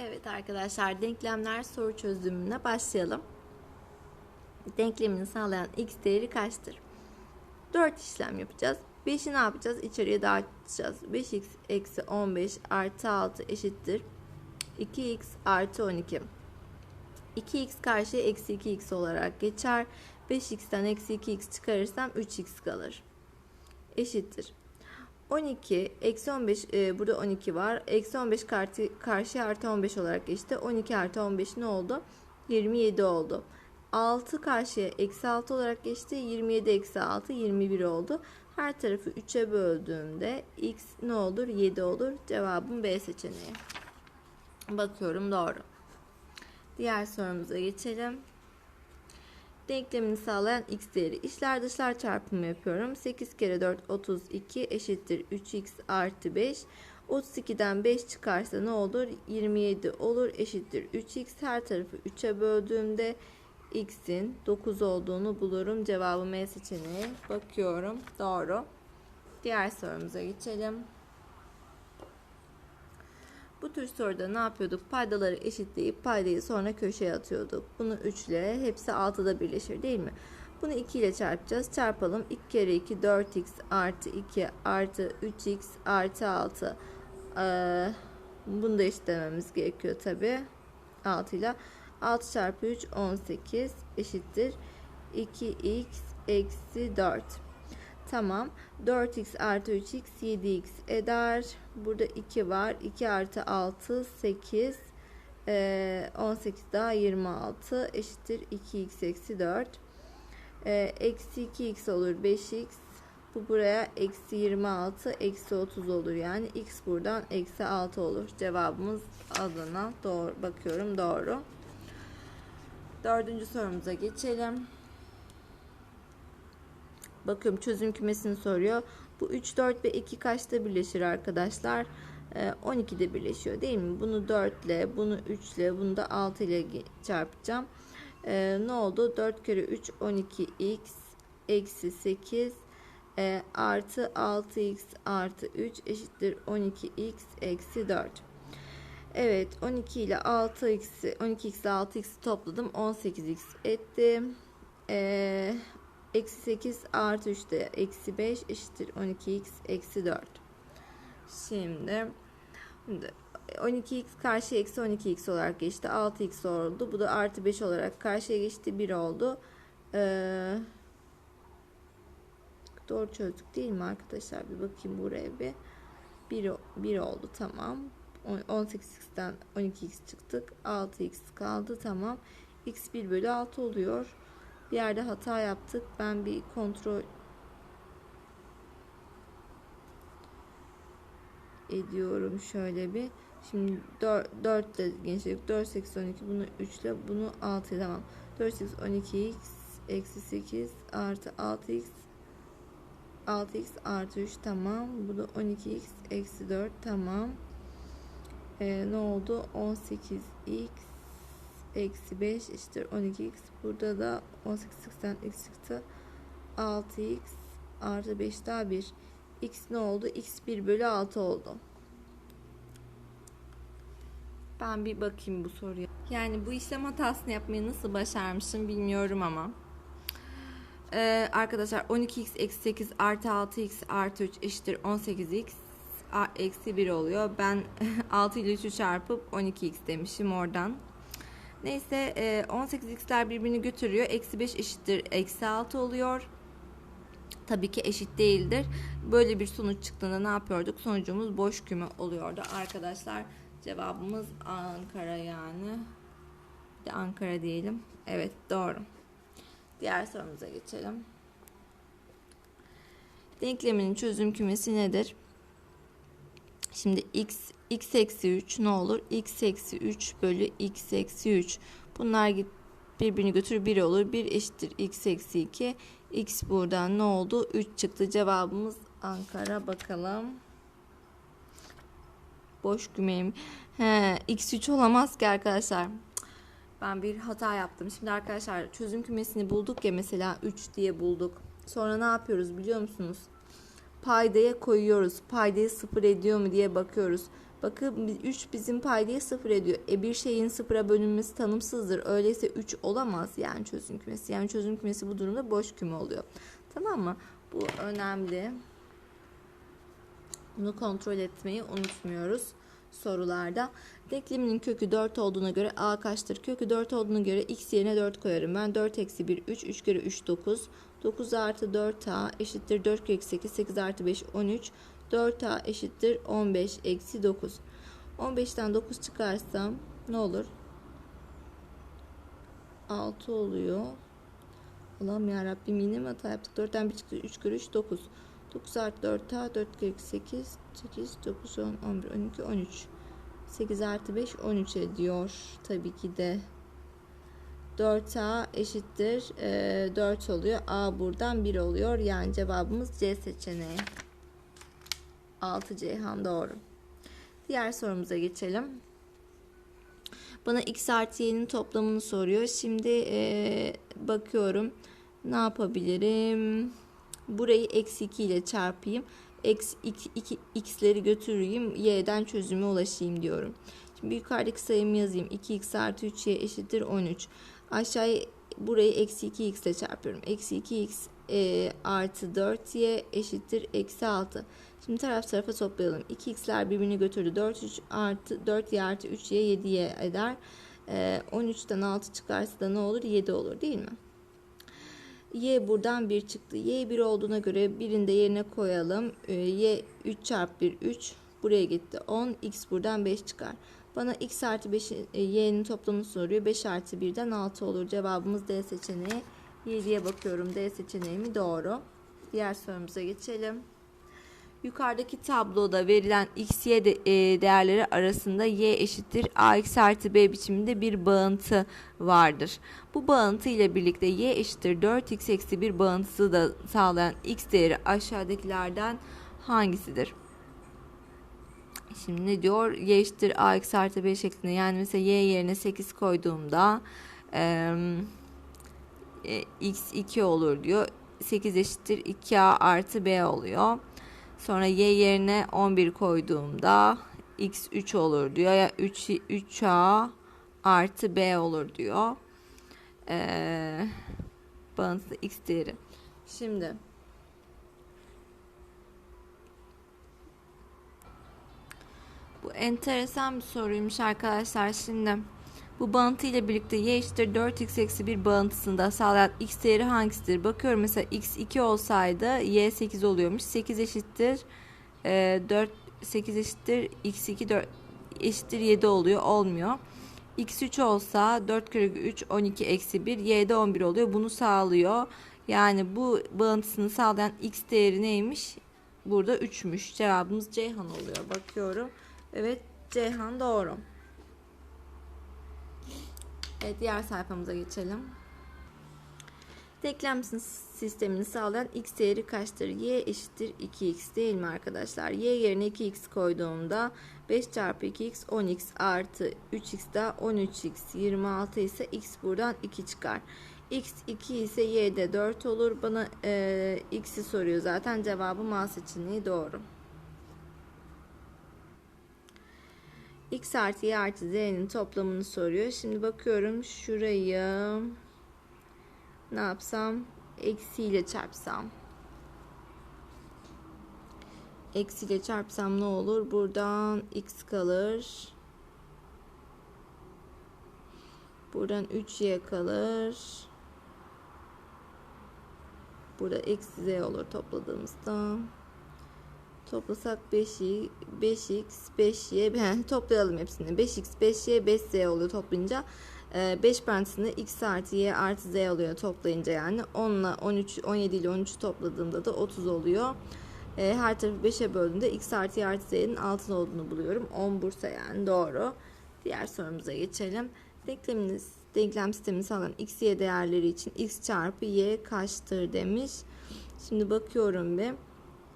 Evet arkadaşlar denklemler soru çözümüne başlayalım. Denklemini sağlayan x değeri kaçtır? 4 işlem yapacağız. 5'i ne yapacağız? İçeriye dağıtacağız. 5x eksi 15 artı 6 eşittir. 2x artı 12. 2x karşıya eksi 2x olarak geçer. 5x'ten eksi 2x çıkarırsam 3x kalır. Eşittir. 12 eksi 15 e, burada 12 var. Eksi 15 kartı, karşıya artı 15 olarak geçti. 12 artı 15 ne oldu? 27 oldu. 6 karşıya eksi 6 olarak geçti. 27 eksi 6 21 oldu. Her tarafı 3'e böldüğümde x ne olur? 7 olur. Cevabım B seçeneği. Bakıyorum doğru. Diğer sorumuza geçelim. Denklemini sağlayan x değeri. İçler dışlar çarpımı yapıyorum. 8 kere 4 32 eşittir 3x artı 5. 32'den 5 çıkarsa ne olur? 27 olur eşittir 3x. Her tarafı 3'e böldüğümde x'in 9 olduğunu bulurum. Cevabı M seçeneği. Bakıyorum. Doğru. Diğer sorumuza geçelim. Bu tür soruda ne yapıyorduk? Paydaları eşitleyip paydayı sonra köşeye atıyorduk. Bunu 3 ile hepsi 6'da birleşir değil mi? Bunu 2 ile çarpacağız. Çarpalım. 2 kere 2 4x artı 2 artı 3x artı 6. Ee, bunu da eşitlememiz gerekiyor tabi. 6 ile. 6 çarpı 3 18 eşittir. 2x eksi 4. Tamam. 4x artı 3x 7x eder. Burada 2 var. 2 artı 6 8. Ee, 18 daha 26 eşittir 2x eksi 4. Ee, eksi 2x olur 5x. Bu buraya eksi 26 eksi 30 olur. Yani x buradan eksi 6 olur. Cevabımız Adana. Doğru. Bakıyorum doğru. Dördüncü sorumuza geçelim. Bakıyorum çözüm kümesini soruyor. Bu 3, 4 ve 2 kaçta birleşir arkadaşlar? Ee, 12'de birleşiyor değil mi? Bunu 4 ile, bunu 3 ile, bunu da 6 ile çarpacağım. Ee, ne oldu? 4 kere 3 12x eksi 8 e, artı 6x artı 3 eşittir 12x eksi 4. Evet 12 ile 6x 12x ile 6x topladım 18x etti. Ee, Eksi 8 artı 3 de eksi 5 eşittir 12x eksi 4. Şimdi, şimdi 12x karşıya eksi 12x olarak geçti. 6x oldu. Bu da artı 5 olarak karşıya geçti. 1 oldu. Ee, doğru çözdük değil mi arkadaşlar? Bir bakayım buraya bir. 1, 1 oldu tamam. 18x'ten 12x çıktık. 6x kaldı tamam. x 1 bölü 6 oluyor bir yerde hata yaptık. Ben bir kontrol ediyorum şöyle bir. Şimdi 4, 4 ile gençlik 4 8 12 bunu 3 ile bunu 6 ile tamam. 4 8 12x eksi 8 artı 6x 6x artı 3 tamam. Bu da 12x eksi 4 tamam. Ee, ne oldu? 18x eksi 5 işte 12x burada da 18'den x çıktı. 6x artı 5 daha 1 x ne oldu? x 1 bölü 6 oldu. Ben bir bakayım bu soruya. Yani bu işlem hatasını yapmayı nasıl başarmışım bilmiyorum ama. Ee, arkadaşlar 12x eksi 8 artı 6x artı 3 eşittir 18x eksi 1 oluyor. Ben 6 ile 3'ü çarpıp 12x demişim oradan Neyse 18x'ler birbirini götürüyor. Eksi 5 eşittir. Eksi 6 oluyor. Tabii ki eşit değildir. Böyle bir sonuç çıktığında ne yapıyorduk? Sonucumuz boş küme oluyordu arkadaşlar. Cevabımız Ankara yani. Bir de Ankara diyelim. Evet doğru. Diğer sorumuza geçelim. Denklemin çözüm kümesi nedir? Şimdi x x eksi 3 ne olur? x eksi 3 bölü x eksi 3. Bunlar birbirini götür 1 olur. 1 eşittir x eksi 2. x buradan ne oldu? 3 çıktı. Cevabımız Ankara. Bakalım. Boş kümeyim. He, x3 olamaz ki arkadaşlar. Ben bir hata yaptım. Şimdi arkadaşlar çözüm kümesini bulduk ya mesela 3 diye bulduk. Sonra ne yapıyoruz biliyor musunuz? paydaya koyuyoruz. Paydayı sıfır ediyor mu diye bakıyoruz. Bakın 3 bizim paydayı sıfır ediyor. E bir şeyin sıfıra bölünmesi tanımsızdır. Öyleyse 3 olamaz yani çözüm kümesi. Yani çözüm kümesi bu durumda boş küme oluyor. Tamam mı? Bu önemli. Bunu kontrol etmeyi unutmuyoruz sorularda. Denkleminin kökü 4 olduğuna göre a kaçtır? Kökü 4 olduğuna göre x yerine 4 koyarım. Ben 4 eksi 1 3, 3 kere 3 9. 9 artı 4a eşittir 4 kere 8, 8 artı 5 13. 4a eşittir 15 eksi 9. 15'ten 9 çıkarsam ne olur? 6 oluyor. Allah'ım yarabbim yine mi hata yaptık? 4'ten 1 çıktı. 3 kere 3 9. 9 artı 4 a 4 kere 8 8 9 10 11 12 13 8 artı 5 13 ediyor tabii ki de 4a eşittir e, 4 oluyor a buradan 1 oluyor yani cevabımız C seçeneği 6 Ceyhan doğru diğer sorumuza geçelim bana x artı y'nin toplamını soruyor şimdi e, bakıyorum ne yapabilirim Burayı eksi 2 ile çarpayım. Eksi 2, 2 x'leri götüreyim. Y'den çözüme ulaşayım diyorum. Şimdi yukarıdaki sayımı yazayım. 2x artı 3y eşittir 13. Aşağıya burayı eksi 2x ile çarpıyorum. Eksi 2x e, artı 4y eşittir eksi 6. Şimdi taraf tarafa toplayalım. 2x'ler birbirini götürdü. 4 3 artı 4y artı 3y 7y eder. E, 13'ten 6 çıkarsa da ne olur? 7 olur değil mi? Y buradan 1 çıktı. Y 1 olduğuna göre birinde yerine koyalım. Ee, y 3 çarpı 1 3. Buraya gitti 10. X buradan 5 çıkar. Bana x artı 5 e, y'nin toplamını soruyor. 5 artı 1'den 6 olur. Cevabımız D seçeneği. 7'ye bakıyorum. D seçeneği mi? Doğru. Diğer sorumuza geçelim. Yukarıdaki tabloda verilen x, y e, değerleri arasında y eşittir ax artı b biçiminde bir bağıntı vardır. Bu bağıntı ile birlikte y eşittir 4x eksi 1 bağıntısı da sağlayan x değeri aşağıdakilerden hangisidir? Şimdi ne diyor? Y eşittir ax artı b şeklinde yani mesela y yerine 8 koyduğumda e, x 2 olur diyor. 8 eşittir 2a artı b oluyor. Sonra y yerine 11 koyduğumda x 3 olur diyor. Ya 3 3a artı b olur diyor. Ee, bağıntısı x değeri. Şimdi enteresan bir soruymuş arkadaşlar. Şimdi bu bağıntı ile birlikte y eşittir 4x eksi 1 bağıntısında sağlayan x değeri hangisidir? Bakıyorum mesela x 2 olsaydı y 8 oluyormuş. 8 eşittir e, 4 8 eşittir x 2 4 eşittir 7 oluyor. Olmuyor. x 3 olsa 4 kere 3 12 eksi 1 y de 11 oluyor. Bunu sağlıyor. Yani bu bağıntısını sağlayan x değeri neymiş? Burada 3'müş. Cevabımız Ceyhan oluyor. Bakıyorum. Evet Ceyhan doğru. Evet, diğer sayfamıza geçelim. Denklem sistemini sağlayan x değeri kaçtır? y eşittir 2x değil mi arkadaşlar? y yerine 2x koyduğumda 5 çarpı 2x 10x artı 3x daha 13x 26 ise x buradan 2 çıkar. x 2 ise y de 4 olur. Bana e, x'i soruyor zaten cevabı mal seçeneği doğru. X artı y artı z'nin toplamını soruyor. Şimdi bakıyorum şurayı ne yapsam? Eksiyle çarpsam. Eksiyle çarpsam ne olur? Buradan x kalır. Buradan 3y kalır. Burada eksi z olur topladığımızda. Toplasak 5y, 5x, 5y, yani toplayalım hepsini. 5x, 5y, 5z oluyor toplayınca. 5 ee, parantezinde x artı y artı z oluyor toplayınca yani. 10 ile 13, 17 ile 13 topladığımda da 30 oluyor. Ee, her tarafı 5'e böldüğümde x artı y artı z'nin 6 olduğunu buluyorum. 10 bursa yani doğru. Diğer sorumuza geçelim. Denkleminiz, denklem sistemini sağlayan x, y değerleri için x çarpı y kaçtır demiş. Şimdi bakıyorum bir.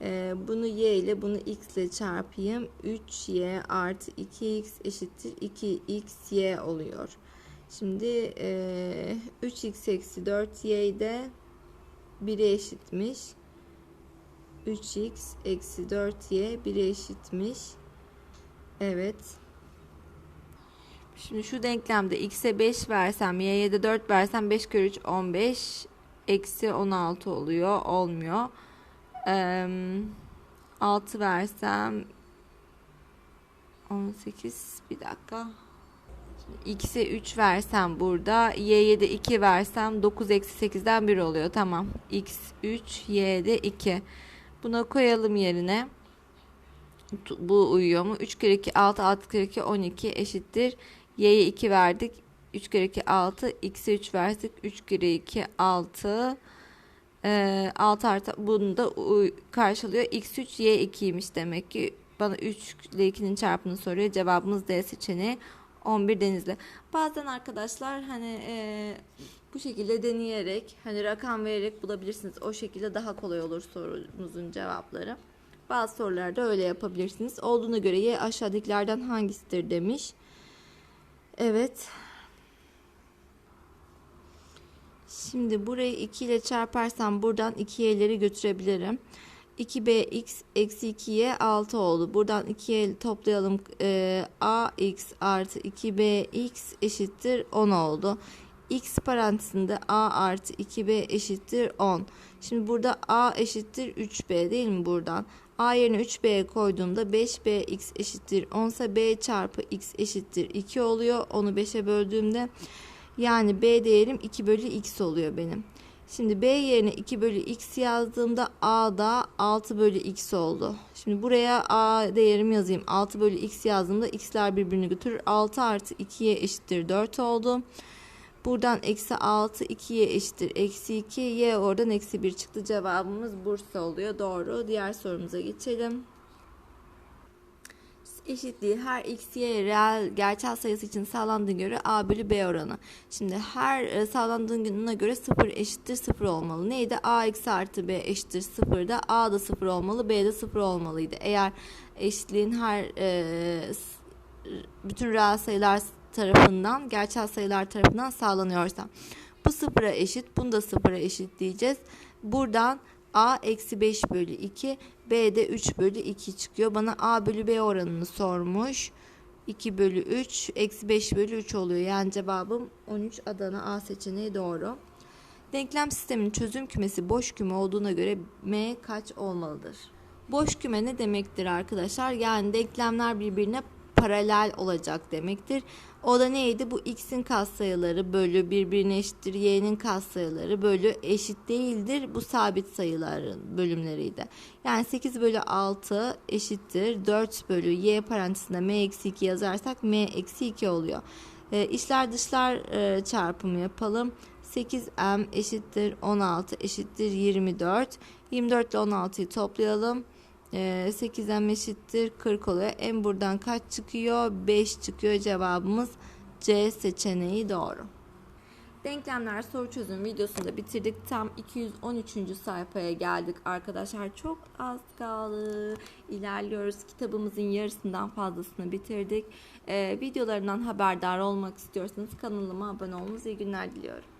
Ee, bunu y ile bunu x ile çarpayım. 3y artı 2x eşittir 2xy oluyor. Şimdi e, 3x eksi 4y de 1'e eşitmiş. 3x eksi 4y 1'e eşitmiş. Evet. Şimdi şu denklemde x'e 5 versem y'ye de 4 versem 5 kere 3 15 eksi 16 oluyor. Olmuyor. Ee, 6 versem 18 bir dakika. X'e 3 versem burada y'ye de 2 versem 9 eksi 8'den 1 oluyor. Tamam. x 3 y'de 2. Buna koyalım yerine bu uyuyor mu? 3 kere 2 6 6 kere 2 12 eşittir. Y'ye 2 verdik. 3 kere 2 6 x'e 3 verdik. 3 kere 2 6 ee, 6 artı bunu da karşılıyor. x3 y2'ymiş demek ki. Bana 3 ile 2'nin çarpımını soruyor. Cevabımız D seçeneği 11 denizli. Bazen arkadaşlar hani e, bu şekilde deneyerek hani rakam vererek bulabilirsiniz. O şekilde daha kolay olur sorunuzun cevapları. Bazı sorularda öyle yapabilirsiniz. Olduğuna göre y aşağıdakilerden hangisidir demiş. Evet. Şimdi burayı 2 ile çarparsam buradan 2y'leri götürebilirim. 2bx eksi 2y 6 oldu. Buradan 2y toplayalım. Ee, ax artı 2bx eşittir 10 oldu. x parantezinde a artı 2b eşittir 10. Şimdi burada a eşittir 3b değil mi buradan? a yerine 3b koyduğumda 5bx eşittir 10 ise b çarpı x eşittir 2 oluyor. Onu 5'e böldüğümde yani b değerim 2 bölü x oluyor benim. Şimdi b yerine 2 bölü x yazdığımda a da 6 bölü x oldu. Şimdi buraya a değerimi yazayım. 6 bölü x yazdığımda x'ler birbirini götürür. 6 artı 2'ye eşittir 4 oldu. Buradan eksi 6 2'ye eşittir. Eksi 2 y oradan eksi 1 çıktı. Cevabımız Bursa oluyor. Doğru. Diğer sorumuza geçelim eşitliği her x, y reel gerçel sayısı için sağlandığına göre a bölü b oranı. Şimdi her e, sağlandığına göre 0 eşittir 0 olmalı. Neydi? a eksi artı b eşittir 0 da a da 0 olmalı, b de 0 olmalıydı. Eğer eşitliğin her e, bütün reel sayılar tarafından, gerçel sayılar tarafından sağlanıyorsa. Bu sıfıra eşit, bunu da sıfıra eşit diyeceğiz. Buradan a eksi 5 bölü 2 b de 3 bölü 2 çıkıyor. Bana a bölü b oranını sormuş. 2 bölü 3 eksi 5 bölü 3 oluyor. Yani cevabım 13 Adana A seçeneği doğru. Denklem sistemin çözüm kümesi boş küme olduğuna göre m kaç olmalıdır? Boş küme ne demektir arkadaşlar? Yani denklemler birbirine paralel olacak demektir. O da neydi? Bu x'in katsayıları bölü birbirine eşittir. Y'nin katsayıları bölü eşit değildir. Bu sabit sayıların bölümleriydi. Yani 8 bölü 6 eşittir. 4 bölü y parantezinde m eksi 2 yazarsak m eksi 2 oluyor. E, içler dışlar e, çarpımı yapalım. 8m eşittir 16 eşittir 24. 24 ile 16'yı toplayalım. 8'den eşittir 40 oluyor. En buradan kaç çıkıyor? 5 çıkıyor. Cevabımız C seçeneği doğru. Denklemler soru çözüm videosunu da bitirdik. Tam 213. sayfaya geldik arkadaşlar. Çok az kaldı. İlerliyoruz. Kitabımızın yarısından fazlasını bitirdik. Ee, videolarından haberdar olmak istiyorsanız kanalıma abone olmanızı iyi günler diliyorum.